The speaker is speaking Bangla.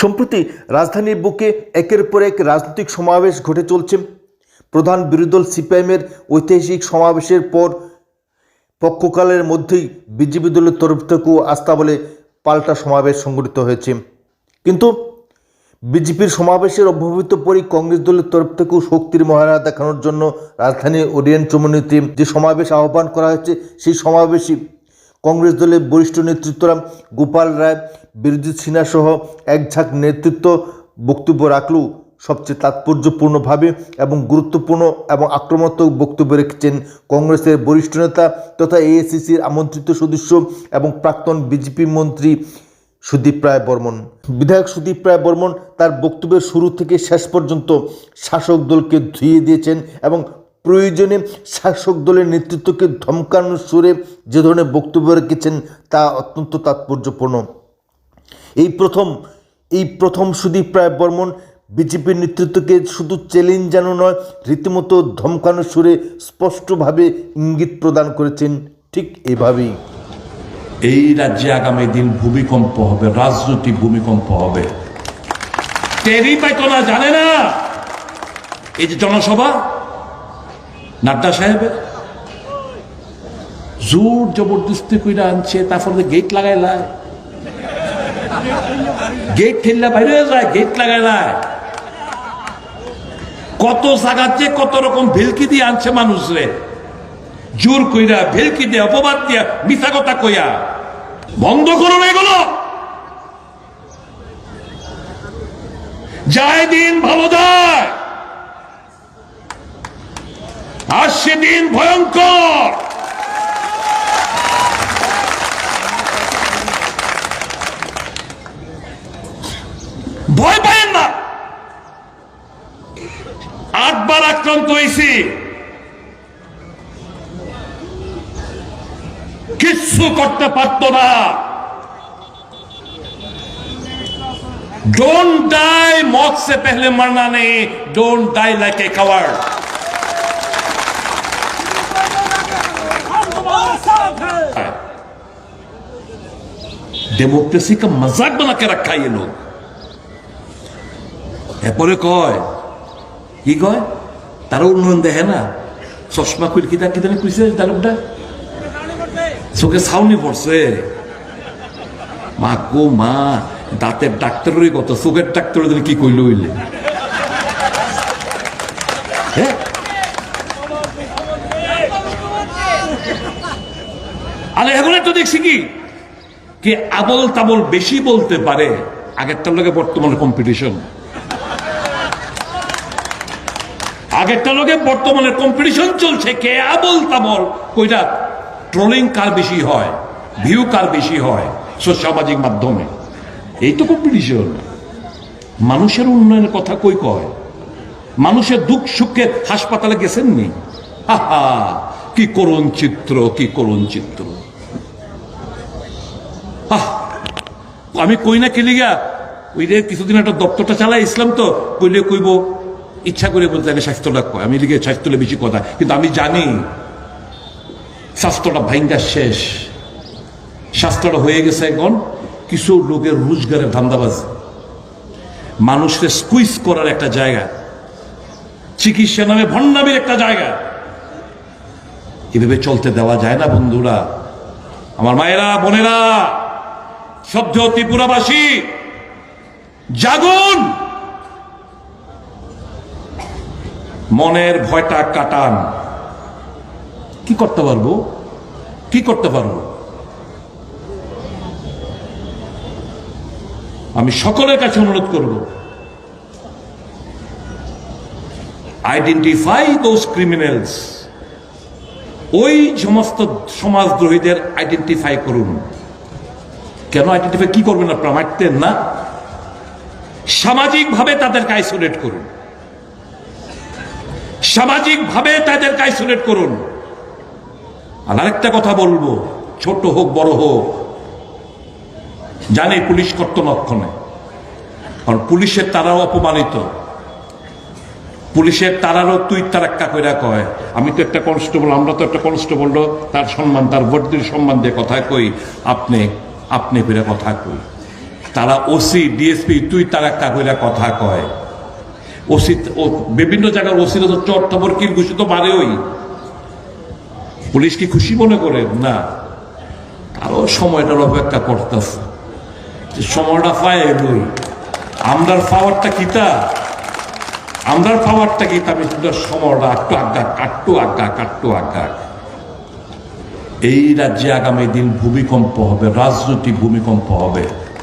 সম্প্রতি রাজধানীর বুকে একের পর এক রাজনৈতিক সমাবেশ ঘটে চলছে। প্রধান বিরোধী দল সিপিআইএমের ঐতিহাসিক সমাবেশের পর পক্ষকালের মধ্যেই বিজেপি দলের তরফ থেকেও আস্থা বলে পাল্টা সমাবেশ সংগঠিত হয়েছে। কিন্তু বিজেপির সমাবেশের অব্যবহিত পরই কংগ্রেস দলের তরফ থেকেও শক্তির মহারা দেখানোর জন্য রাজধানীর ওরিয়েন্ট চমনিতে যে সমাবেশ আহ্বান করা হয়েছে, সেই সমাবেশই কংগ্রেস দলের বরিষ্ঠ নেতৃত্বরা গোপাল রায় বিরোজিৎ সিনহা সহ এক ঝাঁক নেতৃত্ব বক্তব্য রাখলেও সবচেয়ে তাৎপর্যপূর্ণভাবে এবং গুরুত্বপূর্ণ এবং আক্রমণাত্মক বক্তব্য রেখেছেন কংগ্রেসের বরিষ্ঠ নেতা তথা এআইসিসির আমন্ত্রিত সদস্য এবং প্রাক্তন বিজেপি মন্ত্রী সুদীপ রায় বর্মন। বিধায়ক সুদীপ রায় বর্মন তার বক্তব্যের শুরু থেকে শেষ পর্যন্ত শাসক দলকে ধুইয়ে দিয়েছেন এবং প্রয়োজনে শাসক দলের নেতৃত্বকে ধমকানোর সুরে যে ধরনের বক্তব্য রেখেছেন তা অত্যন্ত তাৎপর্যপূর্ণ। এই প্রথম এই প্রথম সুদীপ রায় বর্মন বিজেপির নেতৃত্বকে শুধু চ্যালেঞ্জ যেন নয়, রীতিমতো ধমকানোর সুরে স্পষ্টভাবে ইঙ্গিত প্রদান করেছেন ঠিক এভাবেই। এই রাজ্যে আগামী দিন ভূমিকম্প হবে, রাজনৈতিক ভূমিকম্প হবে। না, জানে না। এই যে জনসভা, নাড্ডা সাহেবের, জোর জবরদস্তি কইরা আনছে, তারপরে গেট লাগাই লাই গেট ঠেললে বাইরে যায়, গেট লাগাই লাই কত জাগাচ্ছে কত রকম ভেলকি দিয়ে আনছে মানুষরে। জোর কইরা, ভেলকি দিয়ে, অপবাদ দিয়া মিথ্যা কথা কইয়া। বন্ধ করুন এগুলো। যায় দিন ভালো যায় আর সেদিন ভয়ঙ্কর। আটবার আক্রান্ত হয়েছি কিচ্ছু করতে পারত না डोंट डाई मौत से पहले मरना नहीं don't die like a coward democracy का मजाक बना के रखा ये लोग এরপরে কয় কি কয়? তারা উন্নয়ন দেখে না। চশমা খুলে কিতা কিতা কইছে ডায়লগটা চোখে ছাউনি পড়ছে। মা গো মা, দাঁতের ডাক্তারেরই কত, চোখের ডাক্তার কি কইল হইলে। আর এখন একটা দেখছি কি? কে আবল তাবল বেশি বলতে পারে, আগেরটার লোকে বর্তমানে কম্পিটিশন আগেরটা লোকে বর্তমানে কম্পিটিশন চলছে। কে আবল তাবল? কইটা ট্রোলিং কার বেশি হয়? ভিউ কার বেশি হয়? সামাজিক মাধ্যমে। এই তো কম্পিটিশন মানুষের উন্নয়নের কথা কই কয়? মানুষের দুঃখ সুখে হাসপাতালে গেছেন নি আহা কি করুণ চিত্র, কি করুণ চিত্র। আমি কই না কেলিগা ওই যে কিছুদিন একটা দপ্তরটা চালাই ইসলাম তো, কইলে কইব। ইচ্ছা করে বলতে আমি স্বাস্থ্যটা কয়। আমি লিখে স্বাস্থ্যটা বেশি কথা। কিন্তু আমি জানি স্বাস্থ্যটা ভাইঙ্গা শেষ। স্বাস্থ্যটা হয়ে গেছে এখন কিছু লোকের রোজগারের ধান্দাবাজ। মানুষকে স্কুইজ করার একটা জায়গা। চিকিৎসা নামে ভণ্ডামির একটা জায়গা। এভাবে চলতে দেওয়া যায় না বন্ধুরা। আমার মায়েরা, বোনেরা সদ্য ত্রিপুরাবাসী, জাগুন! মনের ভয়টা কাটান। কি করতে পারব? কি করতে পারব? আমি সকলের কাছে অনুরোধ করব। আইডেন্টিফাই দোজ ক্রিমিনালস ওই সমস্ত সমাজদ্রোহীদের আইডেন্টিফাই করুন। কেন আইডেন্টিফাই কি করবেন আপনারা? মারতেন না? সামাজিকভাবে তাদেরকে আইসোলেট করুন। সামাজিকভাবে তাদেরকে আইসোলেট করুন। আর আরেকটা কথা বলব, ছোট হোক, বড় হোক জানে পুলিশ কর্তনক্ষণে কারণ পুলিশের তারাও অপমানিত। পুলিশের তারারও তুই তারাক্কা কইরা কয়, আমি তো একটা কনস্টেবল, আমরা তো একটা কনস্টেবল তার সম্মান, তার বর্দির সম্মান দিয়ে কথা কই, আপনি আপনি কইরা কথা কই। তারা ওসি, ডিএসপি, তুই তারাক্কা কইরা কথা কয়। ওসি বিভিন্ন জায়গার ওসিরা তো থবর কি ঘুষিত মারে ওই। পুলিশ কি খুশি মনে করে? না। তারও সময়টার অপেক্ষা করতেছে যে সময়টা পায় এলই আমরার পাওয়ারটা কিতা আমরার পাওয়ারটা কিতা আমি সময়টা একটু আজ্ঞা কাট্টু আজ্ঞা কাট্টু আজ্ঞা এই রাজ্যে আগামী দিন ভূমিকম্প হবে, রাজনৈতিক ভূমিকম্প হবে।